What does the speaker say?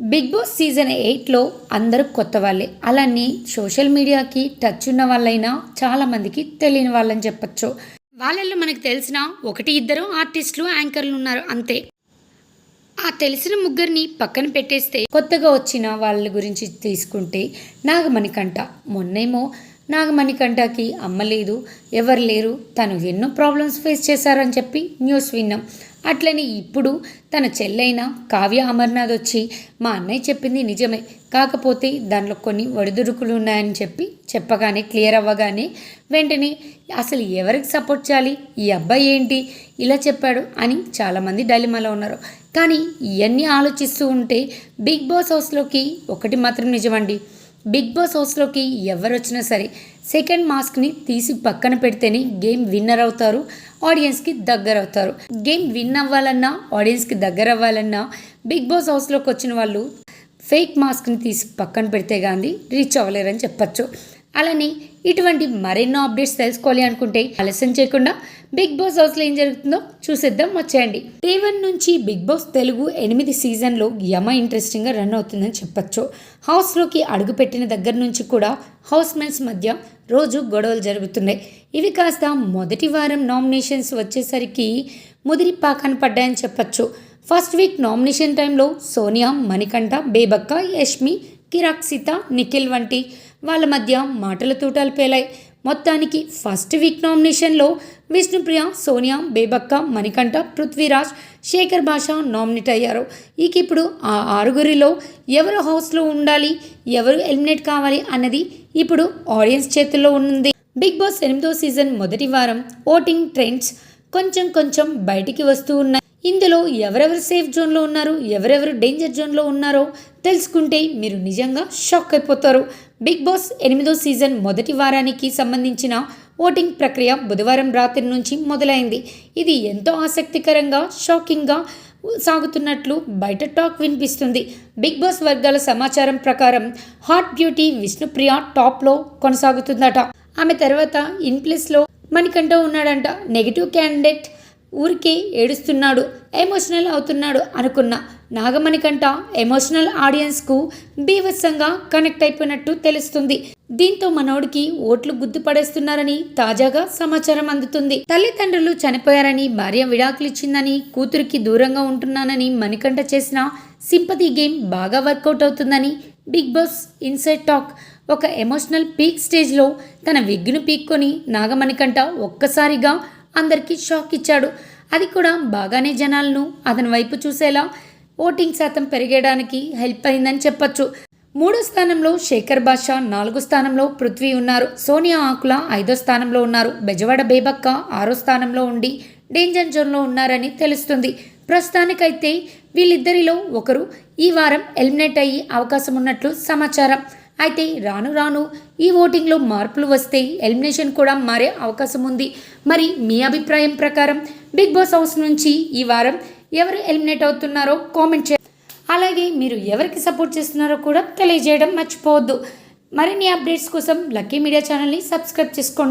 Big boss season ఎయిట్లో అందరూ కొత్త వాళ్ళే. అలానే సోషల్ మీడియాకి టచ్ ఉన్న వాళ్ళైనా చాలామందికి తెలియని వాళ్ళని చెప్పొచ్చు. వాళ్ళల్లో మనకు తెలిసిన ఒకటి ఇద్దరు ఆర్టిస్టులు యాంకర్లు ఉన్నారు అంతే. ఆ తెలిసిన ముగ్గురిని పక్కన పెట్టేస్తే కొత్తగా వచ్చిన వాళ్ళ గురించి తీసుకుంటే నాగమణికంట మొన్నేమో నాగమణికంఠకి అమ్మ లేదు ఎవరు లేరు తను ఎన్నో ప్రాబ్లమ్స్ ఫేస్ చేశారని చెప్పి న్యూస్ విన్నాం. అట్లనే ఇప్పుడు తన చెల్లైన కావ్య అమర్నాథ్ వచ్చి మా అన్నయ్య చెప్పింది నిజమే కాకపోతే దానిలో కొన్ని ఒడిదుడుకులు ఉన్నాయని చెప్పి చెప్పగానే క్లియర్ అవ్వగానే వెంటనే అసలు ఎవరికి సపోర్ట్ చేయాలి ఈ అబ్బాయి ఏంటి ఇలా చెప్పాడు అని చాలామంది డైలిమాలో ఉన్నారు. కానీ ఇవన్నీ ఆలోచిస్తూ ఉంటే బిగ్ బాస్ హౌస్లోకి ఒకటి మాత్రం నిజమండి. బిగ్ బాస్ హౌస్లోకి ఎవరు వచ్చినా సరే సెకండ్ మాస్క్ని తీసి పక్కన పెడితేనే గేమ్ విన్నర్ అవుతారు ఆడియన్స్కి దగ్గర అవుతారు. గేమ్ విన్ అవ్వాలన్నా ఆడియన్స్కి దగ్గర అవ్వాలన్నా బిగ్ బాస్ హౌస్లోకి వచ్చిన వాళ్ళు ఫేక్ మాస్క్ని తీసి పక్కన పెడితే కానీ రీచ్ అవ్వలేరని చెప్పచ్చు. అలానే ఇటువంటి మరెన్నో అప్డేట్స్ తెలుసుకోవాలి అనుకుంటే ఆలస్యం చేయకుండా బిగ్ బాస్ హౌస్లో ఏం జరుగుతుందో చూసేద్దాం. వచ్చేయండి. డే వన్ నుంచి బిగ్ బాస్ తెలుగు ఎనిమిది సీజన్లో యమ ఇంట్రెస్టింగ్గా రన్ అవుతుందని చెప్పచ్చు. హౌస్లోకి అడుగుపెట్టిన దగ్గర నుంచి కూడా హౌస్ మెన్స్ మధ్య రోజు గొడవలు జరుగుతున్నాయి. ఇవి కాస్త మొదటి వారం నామినేషన్స్ వచ్చేసరికి ముదిరి పాకాన పడ్డాయని చెప్పచ్చు. ఫస్ట్ వీక్ నామినేషన్ టైంలో సోనియా మణికంఠ బేబక్క యష్మి కిరాక్సిత నిఖిల్ వంటి వాళ్ళ మధ్య మాటల తూటాలు పేలాయి. మొత్తానికి ఫస్ట్ వీక్ నామినేషన్లో విష్ణుప్రియ సోనియా బేబక్క మణికంఠ పృథ్వీరాజ్ శేఖర్ భాష నామినేట్ అయ్యారు. ఇక ఇప్పుడు ఆ ఆరుగురిలో ఎవరు హౌస్లో ఉండాలి ఎవరు ఎలిమినేట్ కావాలి అన్నది ఇప్పుడు ఆడియన్స్ చేతుల్లో ఉంది. బిగ్ బాస్ ఎనిమిదో సీజన్ మొదటి వారం ఓటింగ్ ట్రెండ్స్ కొంచెం కొంచెం బయటికి వస్తూ ఉన్నాయి. ఇందులో ఎవరెవరు సేఫ్ జోన్లో ఉన్నారు ఎవరెవరు డేంజర్ జోన్లో ఉన్నారో తెలుసుకుంటే మీరు నిజంగా షాక్ అయిపోతారు. బిగ్ బాస్ ఎనిమిదో సీజన్ మొదటి వారానికి సంబంధించిన ఓటింగ్ ప్రక్రియ బుధవారం రాత్రి నుంచి మొదలైంది. ఇది ఎంతో ఆసక్తికరంగా షాకింగ్గా సాగుతున్నట్లు బయట టాక్ వినిపిస్తుంది. బిగ్ బాస్ వర్గాల సమాచారం ప్రకారం హాట్ బ్యూటీ విష్ణుప్రియ టాప్లో కొనసాగుతుందట. ఆమె తర్వాత ఇన్ ప్లేస్లో మణికంఠ ఉన్నాడంట. నెగిటివ్ క్యాండిడేట్ ఊరికే ఏడుస్తున్నాడు ఎమోషనల్ అవుతున్నాడు అనుకున్న నాగమణికంట ఎమోషనల్ ఆడియన్స్కు బీభత్సంగా కనెక్ట్ అయిపోయినట్టు తెలుస్తుంది. దీంతో మనోడికి ఓట్లు గుద్దు పడేస్తున్నారని తాజాగా సమాచారం అందుతుంది. తల్లిదండ్రులు చనిపోయారని భార్య విడాకులిచ్చిందని కూతురికి దూరంగా ఉంటున్నానని మణికంఠ చేసిన సింపతి గేమ్ బాగా వర్కౌట్ అవుతుందని బిగ్ బాస్ ఇన్సైడ్ టాక్ ఒక ఎమోషనల్ పీక్ స్టేజ్లో తన విగ్గును పీక్కొని నాగమణికంఠ ఒక్కసారిగా అందరికీ షాక్ ఇచ్చాడు. అది కూడా బాగానే జనాలను అతని వైపు చూసేలా ఓటింగ్ శాతం పెరిగేయడానికి హెల్ప్ అయిందని చెప్పొచ్చు. మూడో స్థానంలో శేఖర్ బాషా నాలుగో స్థానంలో పృథ్వీ ఉన్నారు. సోనియా ఆకుల ఐదో స్థానంలో ఉన్నారు. బెజవాడ బేబక్క ఆరో స్థానంలో ఉండి డేంజర్ జోన్లో ఉన్నారని తెలుస్తుంది. ప్రస్తుతానికైతే వీళ్ళిద్దరిలో ఒకరు ఈ వారం ఎలిమినేట్ అయ్యే అవకాశం ఉన్నట్లు సమాచారం. అయితే రాను రాను ఈ ఓటింగ్లో మార్పులు వస్తే ఎలిమినేషన్ కూడా మారే అవకాశం ఉంది. మరి మీ అభిప్రాయం ప్రకారం బిగ్ బాస్ హౌస్ నుంచి ఈ వారం ఎవరు ఎలిమినేట్ అవుతున్నారో కామెంట్ చే అలాగే మీరు ఎవరికి సపోర్ట్ చేస్తున్నారో కూడా తెలియజేయడం మర్చిపోవద్దు. మరిన్ని అప్డేట్స్ కోసం లక్కీ మీడియా ఛానల్ని సబ్స్క్రైబ్ చేసుకోండి.